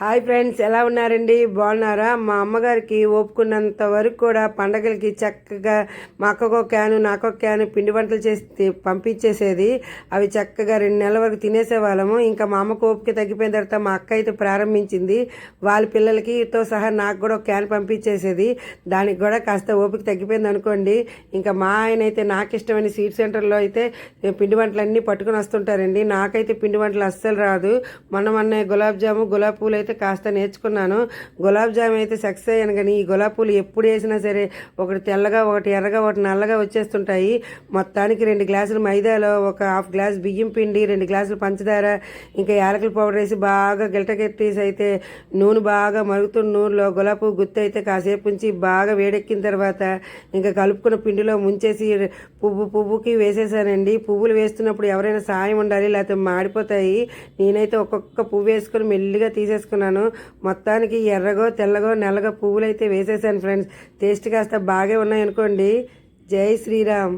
Hi friends ఎలా ఉన్నారండి? బాగున్నారా? మా అమ్మగారికి ఒప్పుకున్నంత వరకు కూడా పండగలకి చక్కగా మా అక్కకో క్యాను నాకో క్యాను పిండి వంటలు చేసి పంపించేసేది. అవి చక్కగా రెండు నెలల వరకు తినేసేవాళ్ళము. ఇంకా మా అమ్మకు ఓపిక తగ్గిపోయిన తర్వాత మా అక్క అయితే ప్రారంభించింది. వాళ్ళ పిల్లలకి తో సహా నాకు కూడా ఒక క్యాన్ పంపించేసేది. దానికి కూడా కాస్త ఓపిక తగ్గిపోయింది అనుకోండి. ఇంకా మా ఆయన అయితే నాకు ఇష్టమైన స్వీట్ సెంటర్లో అయితే పిండి వంటలు అన్నీ పట్టుకుని వస్తుంటారండి. నాకైతే పిండి వంటలు అస్సలు రాదు. మొన్న మొన్న గులాబ్ జాము గులాబ్ పూలు అయితే కాస్త నేర్చుకున్నాను. గులాబ్ జామ్ అయితే సక్సెస్ అయ్యాను కానీ ఈ గులాబ్ పూలు ఎప్పుడు వేసినా సరే ఒకటి తెల్లగా ఒకటి ఎర్రగా ఒకటి నల్లగా వచ్చేస్తుంటాయి. మొత్తానికి రెండు గ్లాసులు మైదాలో ఒక హాఫ్ గ్లాస్ బియ్యం పిండి రెండు గ్లాసులు పంచదార ఇంకా యాలకుల పౌడర్ వేసి బాగా గిలటకెట్టేసి అయితే నూనె బాగా మరుగుతున్న నూనెలో గులాబ్ పువ్వు గుత్తి అయితే కాసేపు ఉంచి బాగా వేడెక్కిన తర్వాత ఇంకా కలుపుకున్న పిండిలో ముంచేసి పువ్వు పువ్వుకి వేసేసానండి. పువ్వులు వేస్తున్నప్పుడు ఎవరైనా సాయం ఉండాలి లేకపోతే మాడిపోతాయి. నేనైతే ఒక్కొక్క పువ్వు వేసుకొని మెల్లిగా వేసుకున్నాను మొత్తానికి ఎర్రగో తెల్లగో నల్లగో పువ్వులు అయితే వేసేసాను ఫ్రెండ్స్. టేస్ట్ కాస్త బాగా ఉన్నాయనుకోండి జై శ్రీరామ్.